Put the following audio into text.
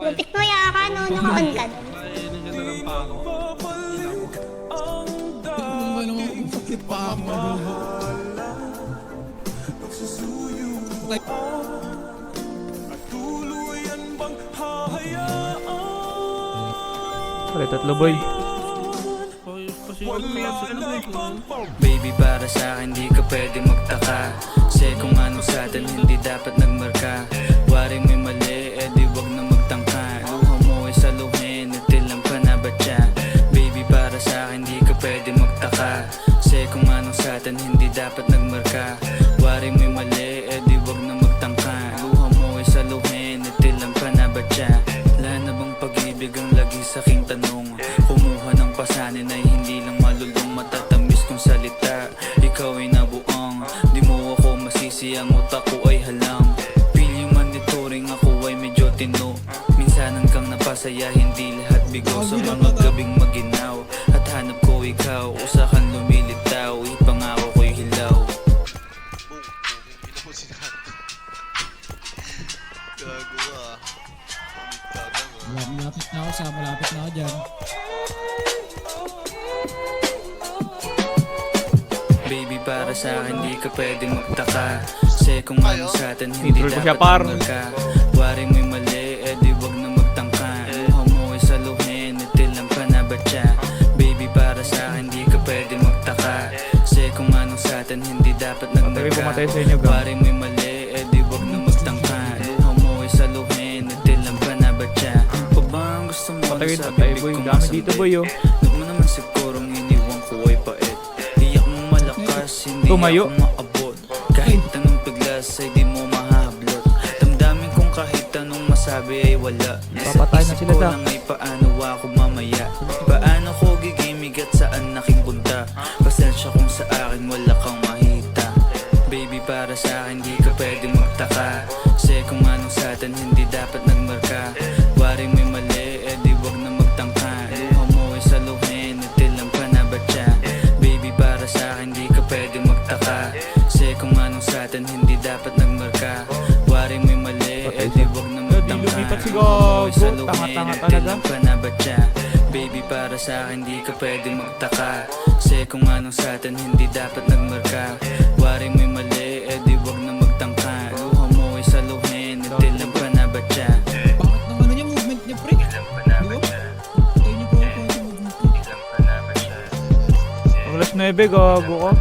Lupit mo yaka, no? Naka-on ka nun. Ay, nandiyan na lang pa ako. Ano kung bakit pa ako? Like, Pare, tatlo boy. Yung. Baby para sa akin di ka pwede magtaka ano sa atin hindi dapat nagmarka. Wari mo'y mali eh di wag na magtangka. Luha mo ay saluhin at ilang pa na ba siya? Wala na bang pag-ibig ang lagi sa aking tanong? Kumuha ng pasanin ay hindi lang malulong matatamis kong salita. Ikaw ay nabuang, di mo ako masisi ang utak ko ay halang. Yung monitoring ako ay medyo tino. Minsanan kang napasaya, hindi lahat bigo Sa mga gabing maginaw. At hanap ko ikaw, usakan lumilitaw Gago ka ah. Malapit na ako sa malapit na ako dyan. Baby para sa akin di ka pwede magtaka Kasi kung ano sa atin hindi Intro ko siya, dapat par. Wari mo'y mali eh di wag na magtangka Luha mo ay saluhin at ilang pa na ba siya Baby para sa akin di ka pwede magtaka Kasi kung ano sa atin hindi dapat Patabi nagmarka pumatay sa inyo, gang. Wari mo'y patay bibig boy. Dami dito boy oh. Huwag mo naman sigurong iniwan ko ay pait. Iyak mo malakas, hindi Tumayo. ako maabot. Kahit anong piglas ay di mo mahablot. Damdamin kong kahit anong masabi ay wala. Papatay na isip sila ko sa- lang ay paano ako mamaya? Paano ko gigimig at saan nakipunta Pasensya kung sa akin wala kang mahita Baby para sa akin di ka pwede magtaka. Kasi kung ano sa atin hindi dapat nagmarka. Wari mo'y mali atin hindi dapat nagmarka Wari mo'y mali eh di wag na di magtangka Gago. saluhin Tanga-tanga at talaga. ilang pa na ba siya Baby para sa akin di ka pwede magtaka Kasi kung ano sa atin hindi dapat nagmarka Wari mo'y mali eh di wag na magtangka Luha mo ay saluhin at ilang pa na ba siya Bakit ng ano niya, movement niya, pre? Di ba? Tayo niyo po ako yung movement niya. Ang alas 9, gago ka.